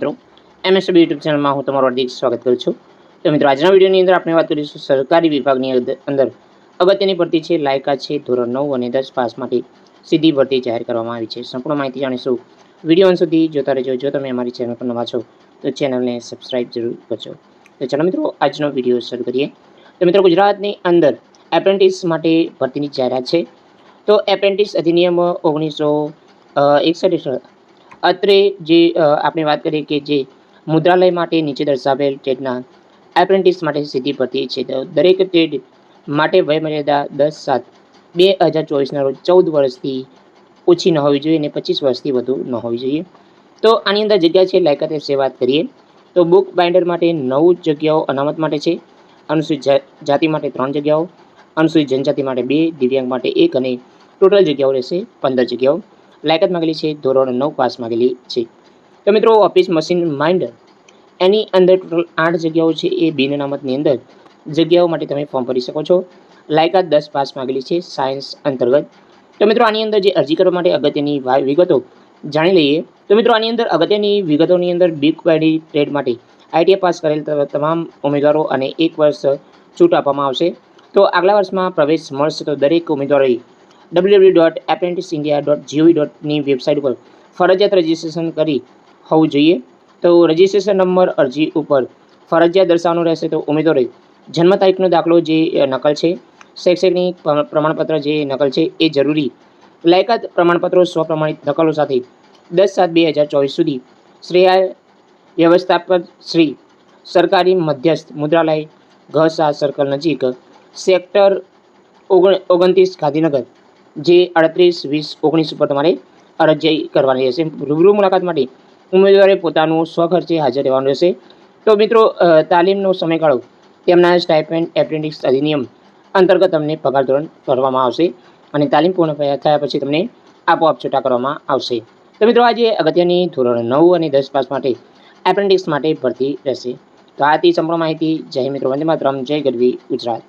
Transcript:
મિત્રો MSB YouTube ચેનલમાં હું તમારું હાર્દિક સ્વાગત કરું છું. તો મિત્રો, આજના વિડીયોની અંદર આપણે વાત કરીશું સરકારી વિભાગની અંદ- અંદર. અગત્યની ભરતી છે લાયકા છે, ધોરણ નવ અને દસ પાસ માટે સીધી ભરતી જાહેર કરવામાં આવી છે. સંપૂર્ણ માહિતી જાણીશું વીડિયો અંત સુધી જોતા રહેજો. જો તમે અમારી ચેનલ પર નવા છો, તો ચેનલને સબસ્ક્રાઇબ જરૂર કરજો. તો ચાલો મિત્રો, આજનો વીડિયો શરૂ કરીએ. તો મિત્રો, ગુજરાતની અંદર એપ્રેન્ટિસ માટે ભરતીની જાહેરાત છે. તો એપ્રેન્ટિસ અધિનિયમ ઓગણીસો એકસઠ અત્રે જે આપણે વાત કરીએ કે જે મુદ્રાલય માટે નીચે દર્શાવેલ ટ્રેડના એપ્રેન્ટિસ માટે સીધી ભરતી છે. તો દરેક ટ્રેડ માટે વયમર્યાદા દસ સાત બે હજાર ચોવીસના રોજ ચૌદ વર્ષથી ઓછી ન હોવી જોઈએ અને પચીસ વર્ષથી વધુ ન હોવી જોઈએ. તો આની અંદર જગ્યા છે, લાયકાત વિશે વાત કરીએ. તો બુક બાઇન્ડર માટે નવ જગ્યાઓ અનામત માટે છે. અનુસૂચિત જાતિ માટે ત્રણ જગ્યાઓ. અનુસૂચિત જનજાતિ માટે બે, દિવ્યાંગ માટે એક અને ટોટલ જગ્યાઓ રહેશે પંદર જગ્યાઓ. લાયકાત માગેલી છે, ધોરણ નવ પાસ માગેલી છે. તો મિત્રો ઓફિસ મશીન માઇન્ડર એની અંદર ટોટલ આઠ જગ્યાઓ છે, એ બિન અનામતની અંદર. જગ્યાઓ માટે તમે ફોર્મ ભરી શકો છો. લાયકાત દસ પાસ માગેલી છે સાયન્સ અંતર્ગત. તો મિત્રો, આની અંદર જે અરજી કરવા માટે અગત્યની વિગતો જાણી લઈએ. તો મિત્રો, આની અંદર અગત્યની વિગતોની અંદર બિગ બાયડી ટ્રેડ માટે આઈટીઆઈ પાસ કરેલ તમામ ઉમેદવારો અને એક વર્ષ છૂટ આપવામાં આવશે. તો આગલા વર્ષમાં પ્રવેશ મળશે તો દરેક ઉમેદવારોએ W dot apprentice India dot G O V ડોટની website ઉપર ફરજિયાત રજિસ્ટ્રેશન કરી હોવું જોઈએ. તો રજિસ્ટ્રેશન નંબર અરજી ઉપર ફરજિયાત દર્શાવવાનો રહેશે તો ઉમેદવારે જન્મ તારીખનો દાખલો જે નકલ છે, શૈક્ષણિક પ્ર- પ્રમાણપત્ર જે નકલ છે એ જરૂરી, લાયકાત પ્રમાણપત્રો સ્વપ્રમાણિત નકલો સાથે દસ સાત બે હજાર ચોવીસ સુધી શ્રેયા વ્યવસ્થાપક શ્રી સરકારી મધ્યસ્થ મુદ્રાલય ઘસા સર્કલ નજીક સેક્ટર ઓગણ, ઓગણત્રીસ ગાંધીનગર જે અડત્રીસ વીસ, ઓગણીસ ઉપર તમારે અરજી કરવાની રહેશે. રૂબરૂ મુલાકાત માટે ઉમેદવારે પોતાનું સ્વખર્ચે હાજર રહેવાનું રહેશે. તો મિત્રો તાલીમનો સમયગાળો, તેમના સ્ટાઇપેન્ડ એપ્રેન્ટિસ અધિનિયમ અંતર્ગત તમને પગાર ધોરણ કરવામાં આવશે અને તાલીમ પૂર્ણ થયા પછી તમને આપોઆપ છૂટા કરવામાં આવશે. તો મિત્રો, આજે અગત્યની ધોરણ નવ અને દસ પાસ માટે એપ્રેન્ટિસ માટે ભરતી રહેશે. તો આથી સંપૂર્ણ માહિતી. જય મિત્રો, વંદે માતરમ. જય ગરવી ગુજરાત.